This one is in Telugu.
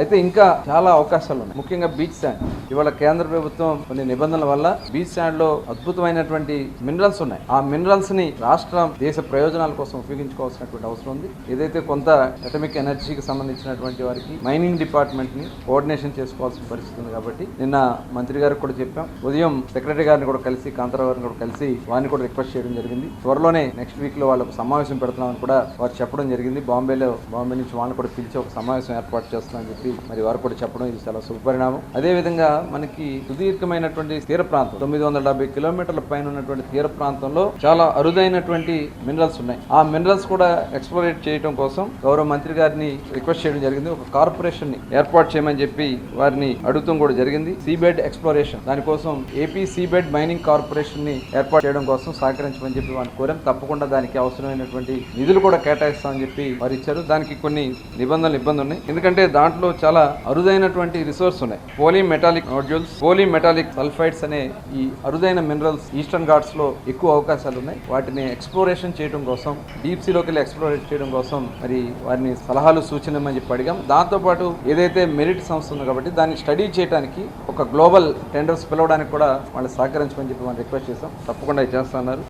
అయితే ఇంకా చాలా అవకాశాలు ఉన్నాయి. ముఖ్యంగా బీచ్ శాండ్ ఇవాళ కేంద్ర ప్రభుత్వం కొన్ని నిబంధనల వల్ల బీచ్ శాండ్లో అద్భుతమైనటువంటి మినరల్స్ ఉన్నాయి. ఆ మినరల్స్ని రాష్ట్రం దేశ ప్రయోజనాల కోసం ఉపయోగించుకోవాల్సినటువంటి అవసరం ఉంది. ఏదైతే కొంత అటమిక్ ఎనర్జీకి సంబంధించినటువంటి వారికి మైనింగ్ డిపార్ట్మెంట్ని కోఆర్డినేషన్ చేసుకోవాల్సిన పరిస్థితి ఉంది కాబట్టి నిన్న మంత్రి గారికి కూడా చెప్పాం. ఉదయం సెక్రటరీ గారిని కూడా కలిసి కాంతారావు గారిని కూడా కలిసి వారిని కూడా రిక్వెస్ట్ చేయడం జరిగింది. త్వరలోనే నెక్స్ట్ వీక్లో వాళ్ళకు సమావేశం పెడుతున్నామని కూడా వారు చెప్పడం జరిగింది. బాంబేలో బాంబే నుంచి వాళ్ళని కూడా పిలిచి ఒక సమావేశం ఏర్పాటు చేస్తామని చెప్పి మరి వారు కూడా చెప్పడం ఇది చాలా శుభపరిణామం. అదే విధంగా మనకి సుదీర్ఘమైనటువంటి తీర ప్రాంతం తొమ్మిది వందల డెబ్బై కిలోమీటర్ల పైన ఉన్నటువంటి తీర ప్రాంతంలో చాలా అరుదైనటువంటి మినరల్స్ ఉన్నాయి. ఆ మినరల్స్ కూడా ఎక్స్ప్లోరేట్ చేయడం కోసం గౌరవ మంత్రి గారిని రిక్వెస్ట్ చేయడం జరిగింది. ఒక కార్పొరేషన్ని ఏర్పాటు చేయమని చెప్పి వారిని అడుగుతాం కూడా జరిగింది. సీబెడ్ ఎక్స్ప్లోరేషన్ దానికోసం ఏపీ సీబెడ్ మైనింగ్ కార్పొరేషన్ని ఏర్పాటు చేయడం కోసం సహకరించమని చెప్పి వారిని కోరాం. తప్పకుండా దానికి అవసరమైనటువంటి నిధులు కూడా కేటాయిస్తామని చెప్పి వారు ఇచ్చారు. దానికి కొన్ని నిబంధనలు ఇబ్బంది ఉన్నాయి. ఎందుకంటే దాంట్లో చాలా అరుదైనటువంటి రిసోర్స్ ఉన్నాయి. పోలీ మెటాలిక్ నోడ్యూల్స్ పోలీ మెటాలిక్ సల్ఫైడ్స్ అనే ఈ అరుదైన మినరల్స్ ఈస్టర్న్ ఘాట్స్లో ఎక్కువ అవకాశాలు ఉన్నాయి. వాటిని ఎక్స్ప్లోరేషన్ చేయడం కోసం డీప్ సీలోకి వెళ్ళి ఎక్స్ప్లోరేట్ చేయడం కోసం మరి వారిని సలహాలు సూచనలు అని చెప్పి అడిగాం. దాంతోపాటు ఏదైతే మెరిట్ సంస్థ ఉంది కాబట్టి దాన్ని స్టడీ చేయడానికి ఒక గ్లోబల్ టెండర్స్ పిలవడానికి కూడా వాళ్ళు సహకరించమని చెప్పి మనం రిక్వెస్ట్ చేస్తాం తప్పకుండా ఇది చేస్తున్నారు